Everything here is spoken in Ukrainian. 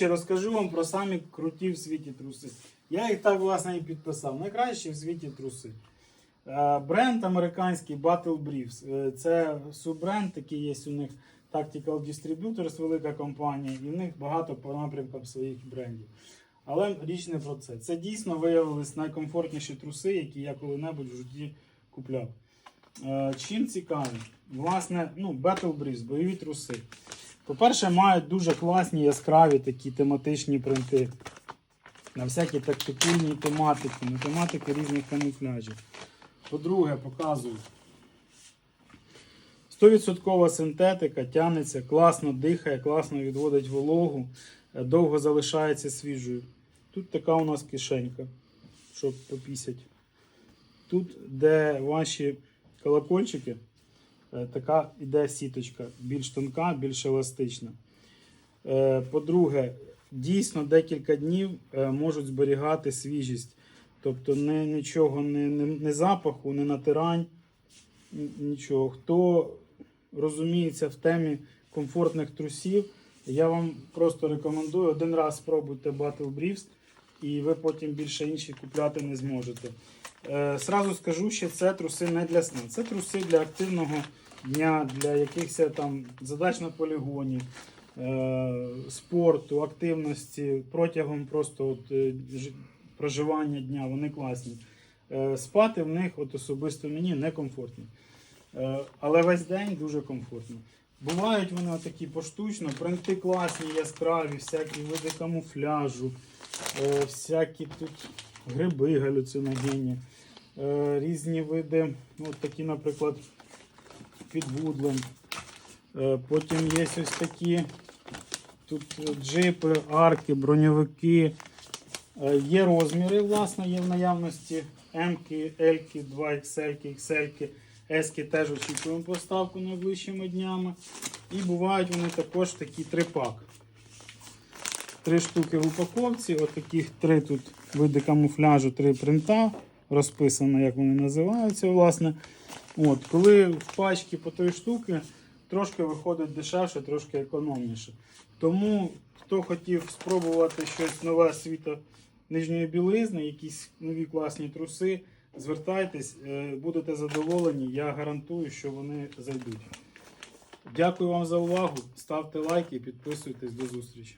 Коротше, розкажу вам про самі круті в світі труси. Я їх так власне і підписав. Найкращі в світі труси. Е, Бренд американський Battle Briefs. Е, Це суббренд, такий є у них Tactical Distributors, велика компанія, і в них багато по напрямкам своїх брендів. Але річ не про це. Це дійсно виявились найкомфортніші труси, які я коли-небудь в житті купляв. Е, Чим цікаві? Власне, ну, Battle Briefs, бойові труси. По-перше, мають дуже класні яскраві такі тематичні принти. На всякі тактикульні тематики, на тематики різних камуфляжів. По-друге, показую. 100% синтетика тягнеться, класно дихає, класно відводить вологу, е, довго залишається свіжою. Тут така у нас кишенька, щоб попісять. Тут, де ваші колокольчики, така іде сіточка, більш тонка, більш еластична. Е, По-друге, дійсно декілька днів е, можуть зберігати свіжість. Тобто не, нічого, не, не, не запаху, не натирань, нічого. Хто розуміється в темі комфортних трусів, я вам просто рекомендую один раз спробуйте Battle Briefs, і ви потім більше інші купляти не зможете. Е, Сразу скажу, що це труси не для сна. Це труси для активного дня, для якихось там задач на полігоні, е, спорту, активності протягом просто от, е, проживання дня. Вони класні. Е, Спати в них от особисто мені некомфортно. Е, Але весь день дуже комфортно. Бувають вони такі поштучно, принти класні, яскраві, всякі види камуфляжу, е, всякі тут гриби галюциногенні, е, різні види, ну, от такі, наприклад, підвудлен. Е, Потім є ось такі тут джипи, арки, броньовики. Є розміри, власне, є в наявності М, Л, 2XL, XL, S теж очікуємо поставку найближчими днями. І бувають вони також такі трипак. Три штуки в упаковці, от таких три тут види камуфляжу, три принта. Розписано, як вони називаються, власне. От, коли в пачці по три штуки, трошки виходить дешевше, трошки економніше. Тому, хто хотів спробувати щось нове світа нижньої білизни, якісь нові класні труси, звертайтесь, е, будете задоволені. Я гарантую, що вони зайдуть. Дякую вам за увагу. Ставте лайки, підписуйтесь до зустрічі.